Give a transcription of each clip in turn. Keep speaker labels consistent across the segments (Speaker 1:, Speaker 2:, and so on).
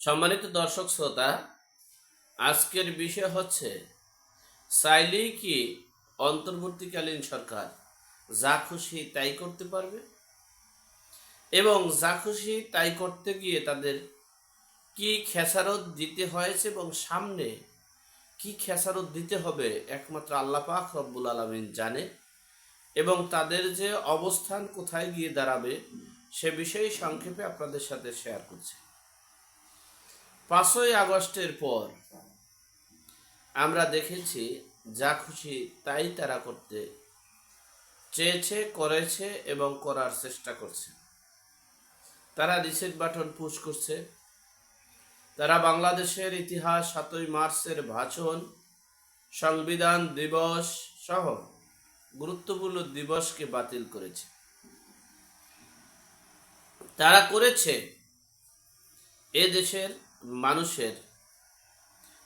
Speaker 1: সম্মানিত দর্শক শ্রোতা, আজকের বিষয় হচ্ছে চাইলেই কি অন্তর্বর্তীকালীন সরকার যা খুশি তাই করতে পারবে? এবং যা খুশি তাই করতে গিয়ে তাদের কি খেসারত দিতে হয়েছে এবং সামনে কি খেসারত দিতে হবে একমাত্র আল্লাহ পাক রব্বুল আলমিন জানে এবং তাদের যে অবস্থান কোথায় গিয়ে দাঁড়াবে সে বিষয়ে সংক্ষেপে আপনাদের সাথে শেয়ার করছি। পাঁচই আগস্টের পর আমরা দেখেছি, যা খুশি তাই তারা করতে চেয়েছে, করেছে এবং করার চেষ্টা করছে। তারা রিসেট বাটন পুশ করছে। তারা বাংলাদেশের ইতিহাস সাতই মার্চের ভাষণ, সংবিধান দিবস সহ গুরুত্বপূর্ণ দিবসকে বাতিল করেছে। তারা করেছে এ দেশের মানুষের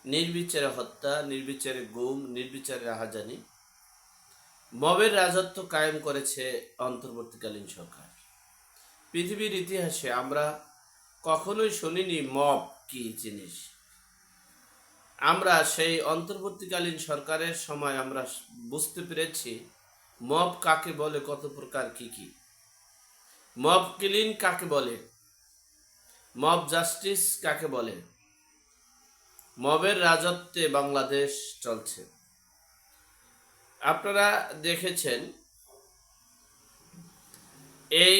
Speaker 1: নির্বিচারে হত্যা, নির্বিচারে গুম, নির্বিচারে রাহাজানি, মবের রাজত্ব কায়েম করেছে অন্তর্বর্তীকালীন সরকার। পৃথিবীর ইতিহাসে আমরা কখনোই শুনিনি মব কি জিনিস। আমরা সেই অন্তর্বর্তীকালীন সরকারের সময় আমরা বুঝতে পেরেছি মব কাকে বলে, কত প্রকার কি কি। মব ক্লিন কাকে বলে মব জাস্টিস কাকে বলে? মবের রাজত্বে বাংলাদেশ চলছে। আপনারা দেখেছেন, এই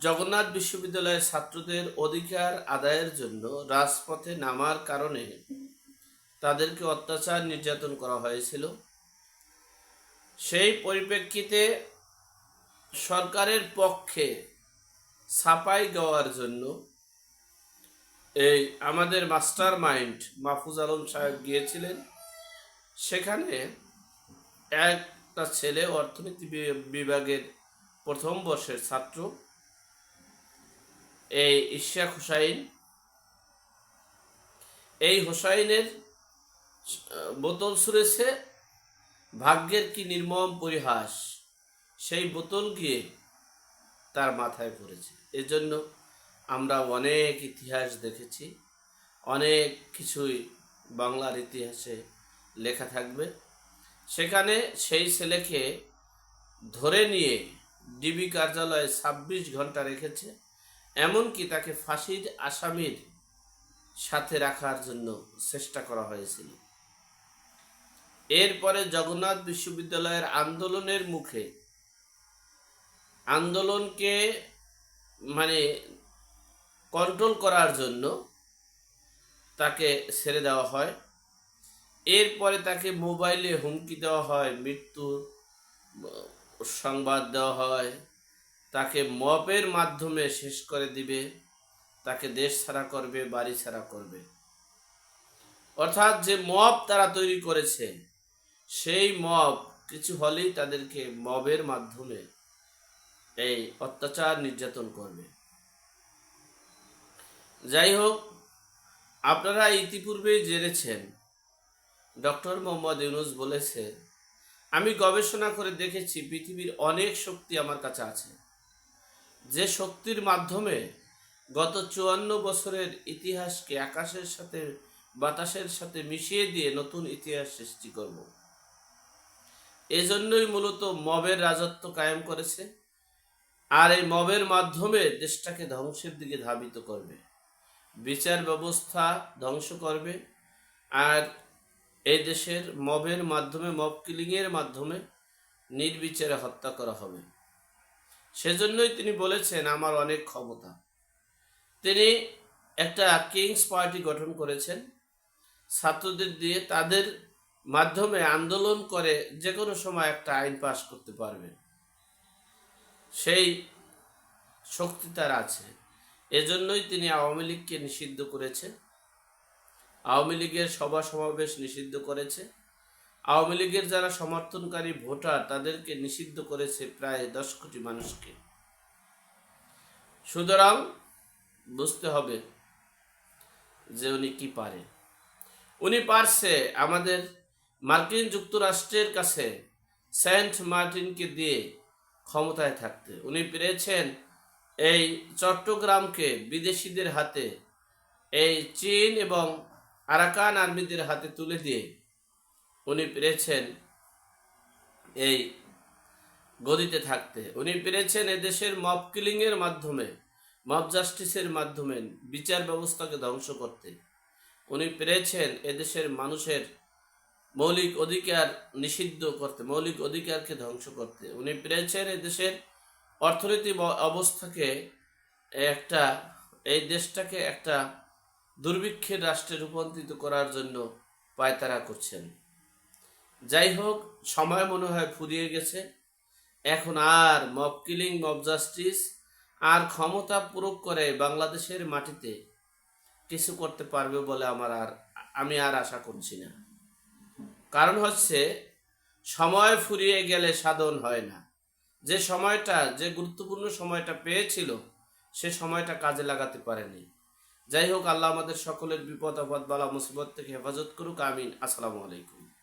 Speaker 1: জগন্নাথ বিশ্ববিদ্যালয়ের ছাত্রদের অধিকার আদায়ের জন্য রাজপথে নামার কারণে তাদেরকে অত্যাচার নির্যাতন করা হয়েছিল। সেই পরিপ্রেক্ষিতে সরকারের পক্ষে ছাপাই গাওয়ার জন্য এই আমাদের মাস্টার মাইন্ড মাহফুজ আলম সাহেব গিয়েছিলেন। সেখানে একটা ছেলে অর্থনীতি বিভাগের প্রথম বর্ষের ছাত্র, এই ইশাক হুসাইন। এই হুসাইনের বোতল ছুঁড়েছে, ভাগ্যের কি নির্মম পরিহাস, সেই বোতল গিয়ে তার মাথায় পড়েছে। এজন্য আমরা অনেক ইতিহাস দেখেছি, অনেক কিছুই বাংলার ইতিহাসে লেখা থাকবে। সেখানে সেই ছেলেকে ধরে নিয়ে ডিবি কার্যালয়ে ছাব্বিশ ঘণ্টা রেখেছে, এমনকি তাকে ফাঁসির আসামির সাথে রাখার জন্য চেষ্টা করা হয়েছিল। এরপরে জগন্নাথ বিশ্ববিদ্যালয়ের আন্দোলনের মুখে, আন্দোলনকে মানে কন্ট্রোল করার জন্য তাকে ছেড়ে দেওয়া হয়। এরপরে তাকে মোবাইলে হুমকি দেওয়া হয়, মৃত্যুর সংবাদ দেওয়া হয়। তাকে মপের মাধ্যমে শেষ করে দিবে, তাকে দেশ ছাড়া করবে, বাড়ি ছাড়া করবে। অর্থাৎ যে মব তারা তৈরি করেছে, সেই মব কিছু হলেই তাদেরকে মবের মাধ্যমে এই অত্যাচার নির্যাতন করবে। যাই হোক আপনারা ইতিপূর্বেই জেনেছেন। ডক্টর মোহাম্মদ ইউনুস বলেছে, আমি গবেষণা করে দেখেছি পৃথিবীর অনেক শক্তি আমার কাছে আছে। যে শক্তির মাধ্যমে গত চুয়ান্ন বছরের ইতিহাসকে আকাশের সাথে, বাতাসের সাথে মিশিয়ে দিয়ে নতুন ইতিহাস সৃষ্টি করব। এজন্যই মূলত মবের রাজত্ব কায়েম করেছে, আর এই মবের মাধ্যমে দেশটাকে ধ্বংসের দিকে ধাবিত করবে। বিচার ব্যবস্থা ধ্বংস করবে। আর এই দেশের মবের মাধ্যমে, মব কিলিংয়ের মাধ্যমে নির্বিচারে হত্যা করা হবে। সেজন্যই তিনি বলেছেন, আমার অনেক ক্ষমতা। তিনি একটা কিংস পার্টি গঠন করেছেন। ছাত্রদের দিয়ে তাদের মাধ্যমে আন্দোলন করে যে কোনো সময় একটা আইন পাশ করতে পারবে। সেই শক্তি তার আছে। এজন্যই তিনি আওয়ামী লীগকে নিষিদ্ধ করেছে। আওয়ামী লীগের সভা সমাবেশ নিষিদ্ধ করেছে। আওয়ামী লীগের যারা সমর্থনকারী ভোটার, তাদেরকে নিষিদ্ধ করেছে প্রায় দশ কোটি মানুষকে। সুতরাং বুঝতে হবে যে উনি কি পারে। উনি পারছে আমাদের মার্কিন যুক্তরাষ্ট্রের কাছে সেন্ট মার্টিনকে দিয়ে ক্ষমতায় থাকতে। উনি পেরেছেন এই চট্টগ্রামকে বিদেশিদের হাতে, এই চীন এবং আরাকান আর্মিদের হাতে তুলে দিয়ে উনি পেরেছেন এই গদিতে থাকতে। উনি পেরেছেন এদেশের মব কিলিংয়ের মাধ্যমে, মব জাস্টিসের মাধ্যমে বিচার ব্যবস্থাকে ধ্বংস করতে। উনি পেরেছেন এদেশের মানুষের মৌলিক অধিকার নিষিদ্ধ করতে, মৌলিক অধিকারকে ধ্বংস করতে। উনি পেরেছেন এদেশের অর্থনৈতিক অ- অবস্থাকে একটা, এই দেশটাকে একটা দুর্ভিক্ষের রাষ্ট্রে রূপান্তরিত করার জন্য পায়তারা করছেন। যাই হোক, সময় মনে হয় ফুরিয়ে গেছে। এখন আর মব কিলিং মব জাস্টিস আর ক্ষমতা প্রয়োগ করে বাংলাদেশের মাটিতে কিছু করতে পারবে বলে আমার আর, আমি আর আশা করছি না। কারণ হচ্ছে, সময় ফুরিয়ে গেলে সাধন হয় না। যে সময়টা, যে গুরুত্বপূর্ণ সময়টা পেয়েছিল, সে সময়টা কাজে লাগাতে পারেনি। যাই হোক, আল্লাহ আমাদের সকলের বিপদ, আপদ, বালা, মুসিবত থেকে হেফাজত করুক, আমিন। আসসালামু আলাইকুম।